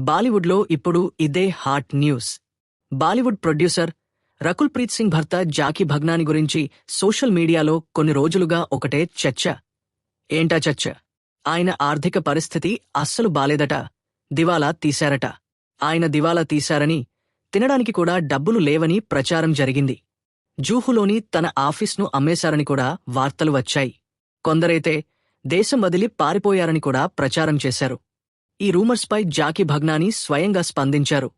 బాలీవుడ్లో ఇప్పుడు ఇదే hot news. Bollywood producer Rakul Preet Singh భర్త జాకీ భగ్నాని గురించి సోషల్ మీడియాలో కొన్ని రోజులుగా ఒకటే చర్చ. ఏంటా చర్చ? ఆయన ఆర్థిక పరిస్థితి అస్సలు బాలేదట. దివాలా తీశారట. ఆయన దివాలా తీశారని తినడానికి కూడా డబ్బులు లేవని ప్రచారం జరిగింది. జూహులోని తన ఆఫీస్ను అమ్మేశారని కూడా వార్తలు వచ్చాయి. కొందరైతే దేశం వదిలి పారిపోయారని కూడా ప్రచారం చేశారు. ఈ రూమర్స్పై జాకీ భగ్నాని స్వయంగా స్పందించారు.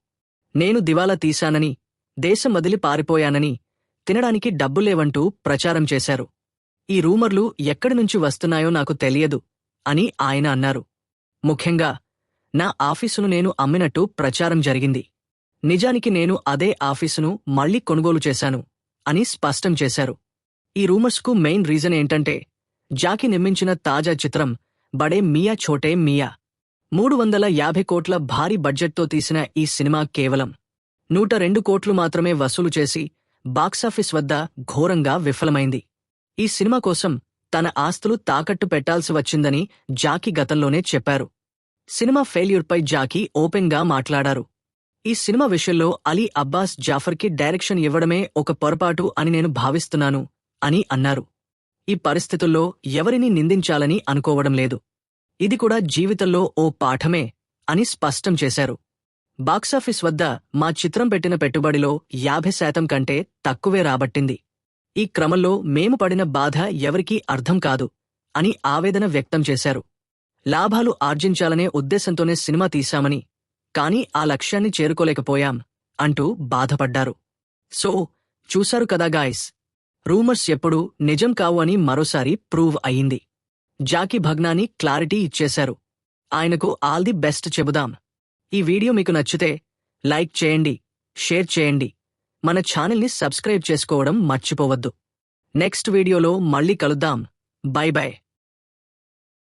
నేను దివాలా తీశానని దేశం వదిలి పారిపోయానని తినడానికి డబ్బులేవంటూ ప్రచారం చేశారు. ఈ రూమర్లు ఎక్కడి నుంచి వస్తున్నాయో నాకు తెలియదు అని ఆయన అన్నారు. ముఖ్యంగా నా ఆఫీసును నేను అమ్మినట్టు ప్రచారం జరిగింది. నిజానికి నేను అదే ఆఫీసును మళ్ళీ కొనుగోలు చేశాను అని స్పష్టం చేశారు. ఈ రూమర్స్కు మెయిన్ రీజన్ ఏంటంటే జాకీ నిర్మించిన తాజా చిత్రం బడే మియా ఛోటే మియా. మూడు వందల యాభై కోట్ల భారీ బడ్జెట్తో తీసిన ఈ సినిమా కేవలం నూట రెండు కోట్లు మాత్రమే వసూలు చేసి బాక్సాఫీస్ వద్ద ఘోరంగా విఫలమైంది. ఈ సినిమా కోసం తన ఆస్తులు తాకట్టు పెట్టాల్సి వచ్చిందని జాకీ గతంలోనే చెప్పారు. సినిమా ఫెయిల్యూర్పై జాకీ ఓపెన్గా మాట్లాడారు. ఈ సినిమా విషయంలో అలీ అబ్బాస్ జాఫర్కి డైరెక్షన్ ఇవ్వడమే ఒక పొరపాటు అని నేను భావిస్తున్నాను అని అన్నారు. ఈ పరిస్థితుల్లో ఎవరిని నిందించాలని అనుకోవడం లేదు. ఇది కూడా జీవితంలో ఓ పాఠమే అని స్పష్టం చేశారు. బాక్సాఫీస్ వద్ద మా చిత్రం పెట్టిన పెట్టుబడిలో యాభై శాతం కంటే తక్కువే రాబట్టింది. ఈ క్రమంలో మేము పడిన బాధ ఎవరికీ అర్థం కాదు అని ఆవేదన వ్యక్తం చేశారు. లాభాలు ఆర్జించాలనే ఉద్దేశంతోనే సినిమా తీశామని కానీ ఆ లక్ష్యాన్ని చేరుకోలేకపోయాం అంటూ బాధపడ్డారు. సో చూశారు కదా గాయస్ రూమర్స్ ఎప్పుడూ నిజం కావు అని మరోసారి ప్రూవ్ అయింది జాకీ భగ్నాని క్లారిటీ ఇచ్చేశారు. ఆయనకు ఆల్ ది బెస్ట్ చెబుదాం. ఈ వీడియో మీకు నచ్చితే లైక్ చేయండి షేర్ చేయండి. మన ఛానల్ని సబ్స్క్రైబ్ చేసుకోవడం మర్చిపోవద్దు. నెక్స్ట్ వీడియోలో మళ్ళీ కలుద్దాం. Bye bye.